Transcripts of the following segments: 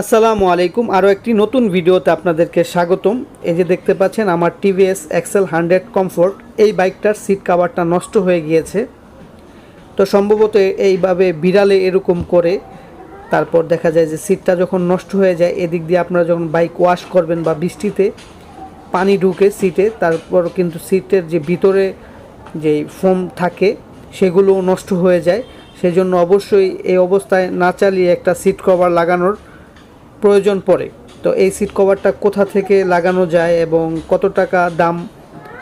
আসসালামু আলাইকুম। আরও একটি নতুন ভিডিওতে আপনাদেরকে স্বাগতম। এই যে দেখতে পাচ্ছেন, আমার টিভিএস এক্সেল হান্ড্রেড কমফোর্ট। এই বাইকটার সিট কাভারটা নষ্ট হয়ে গিয়েছে। তো সম্ভবত এইভাবে বিড়ালে এরকম করে তারপর দেখা যায় যে সিটটা যখন নষ্ট হয়ে যায়, এদিক দিয়ে আপনারা যখন বাইক ওয়াশ করবেন বা বৃষ্টিতে পানি ঢুকে সিটে, তারপর কিন্তু সিটের যে ভিতরে যে ফোম থাকে সেগুলো নষ্ট হয়ে যায়। সেজন্য অবশ্যই এই অবস্থায় না চালিয়ে একটা সিট কভার লাগানোর প্রয়োজন পড়ে। তো এই সিট কভারটা কোথা থেকে লাগানো যায় এবং কত টাকা দাম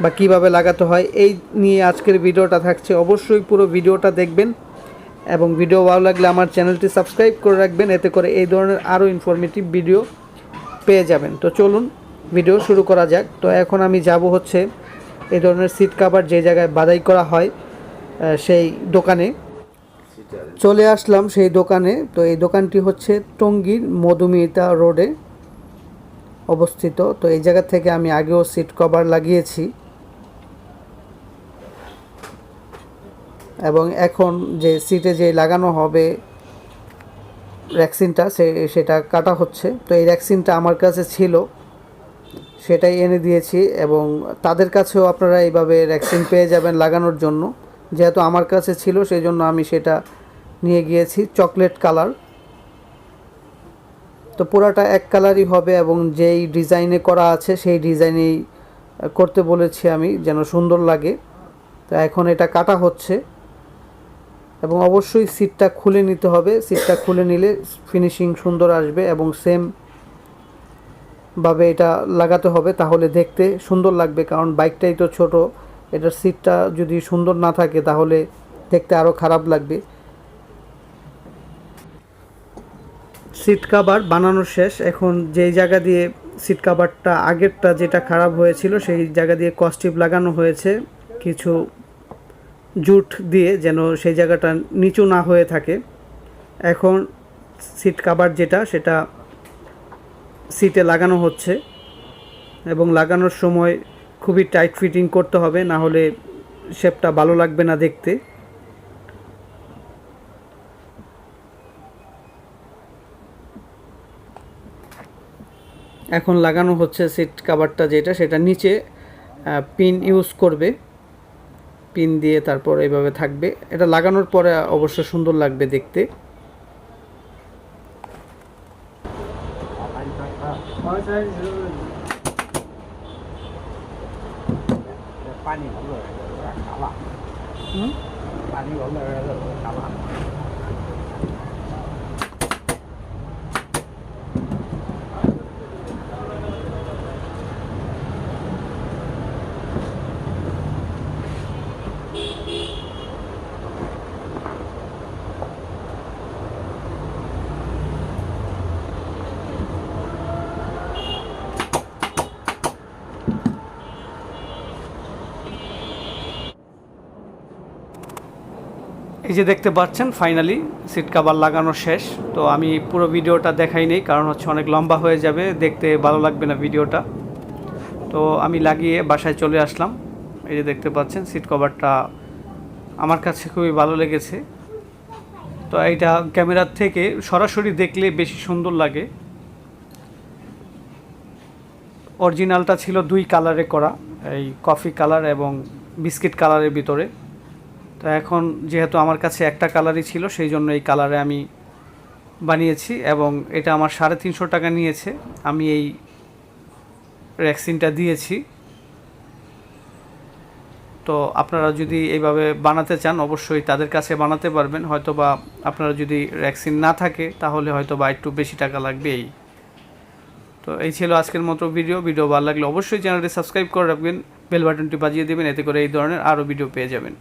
বা কীভাবে লাগাতে হয়, এই নিয়ে আজকের ভিডিওটা থাকছে। অবশ্যই পুরো ভিডিওটা দেখবেন এবং ভিডিও ভালো লাগলে আমার চ্যানেলটি সাবস্ক্রাইব করে রাখবেন, এতে করে এই ধরনের আরও ইনফরমেটিভ ভিডিও পেয়ে যাবেন। তো চলুন, ভিডিও শুরু করা যাক। তো এখন আমি যাব হচ্ছে এই ধরনের সিট কাভার যে জায়গায় বাদাই করা হয় সেই দোকানে। চলে আসলাম সেই দোকানে। তো এই দোকানটি হচ্ছে টঙ্গীর মধুমিতা রোডে অবস্থিত। তো এই জায়গা থেকে আমি আগেও সিট কভার লাগিয়েছি। এবং এখন যে সিটে যে লাগানো হবে ভ্যাকসিনটা, সে, সেটা কাটা হচ্ছে। তো এই ভ্যাকসিনটা আমার কাছে ছিল, সেটাই এনে দিয়েছি এবং তাদের কাছেও আপনারা এইভাবে ভ্যাকসিন পেয়ে যাবেন লাগানোর জন্য। যেহেতু আমার কাছে ছিল সেই জন্য আমি সেটা নিয়ে গিয়েছি, চকলেট কালার। তো পুরাটা এক কালারই হবে এবং যেই ডিজাইনে করা আছে সেই ডিজাইনেই করতে বলেছি আমি যেন সুন্দর লাগে। তো এখন এটা কাটা হচ্ছে এবং অবশ্যই সিটটা খুলে নিতে হবে। সিটটা খুলে নিলে ফিনিশিং সুন্দর আসবে এবং সেম ভাবে এটা লাগাতে হবে তাহলে দেখতে সুন্দর লাগবে কারণ বাইকটাই তো ছোট। এটার সিটটা যদি সুন্দর না থাকে তাহলে দেখতে আরও খারাপ লাগবে। সিট কাভার বানানো শেষ। এখন যেই জায়গা দিয়ে সিট কাভারটা আগেরটা যেটা খারাপ হয়েছিল, সেই জায়গা দিয়ে কস্টিপ লাগানো হয়েছে। কিছু জুট দিয়ে যেন সেই জায়গাটা নিচু না হয়ে থাকে। এখন সিট কাভার যেটা, সেটা সিটে লাগানো হচ্ছে। এবং লাগানোর সময় খুবই টাইট ফিটিং করতে হবে, না হলে শেপটা ভালো লাগবে না দেখতে। এখন লাগানো হচ্ছে সিট কাভারটা যেটা সেটা নিচে পিন ইউজ করবে। পিন দিয়ে তারপর এইভাবে থাকবে। এটা লাগানোর পরে অবশ্য সুন্দর লাগবে দেখতে। পানি ভালো এই যে দেখতে পাচ্ছেন ফাইনালি সিট কাভার লাগানো শেষ। তো আমি পুরো ভিডিওটা দেখাই নেই, কারণ হচ্ছে অনেক লম্বা হয়ে যাবে। দেখতে ভালো লাগবে না ভিডিওটা। তো আমি লাগিয়ে বাসায় চলে আসলাম। এই যে দেখতে পাচ্ছেন সিট কভারটা আমার কাছে খুবই ভালো লেগেছে। তো এইটা ক্যামেরার থেকে সরাসরি দেখলে বেশি সুন্দর লাগে। অরিজিনালটা ছিল দুই কালারে করা, এই কফি কালার এবং বিস্কিট কালারের ভিতরে। তো এখন যেহেতু আমার কাছে একটা কালারই ছিল, সেই জন্য এই কালারে আমি বানিয়েছি এবং এটা আমার সাড়ে তিনশো টাকা নিয়েছে। আমি এই ভ্যাকসিনটা দিয়েছি। তো আপনারা যদি এইভাবে বানাতে চান, অবশ্যই তাদের কাছে বানাতে পারবেন। হয়তো বা আপনারা যদি ভ্যাকসিন না থাকে, তাহলে হয়তো বা একটু বেশি টাকা লাগবে এই। তো এই ছিল আজকের মতো ভিডিও। ভিডিও ভালো লাগলে অবশ্যই চ্যানেলটি সাবস্ক্রাইব করে রাখবেন, বেল বাটনটি বাজিয়ে দেবেন, এতে করে এই ধরনের আরও ভিডিও পেয়ে যাবেন।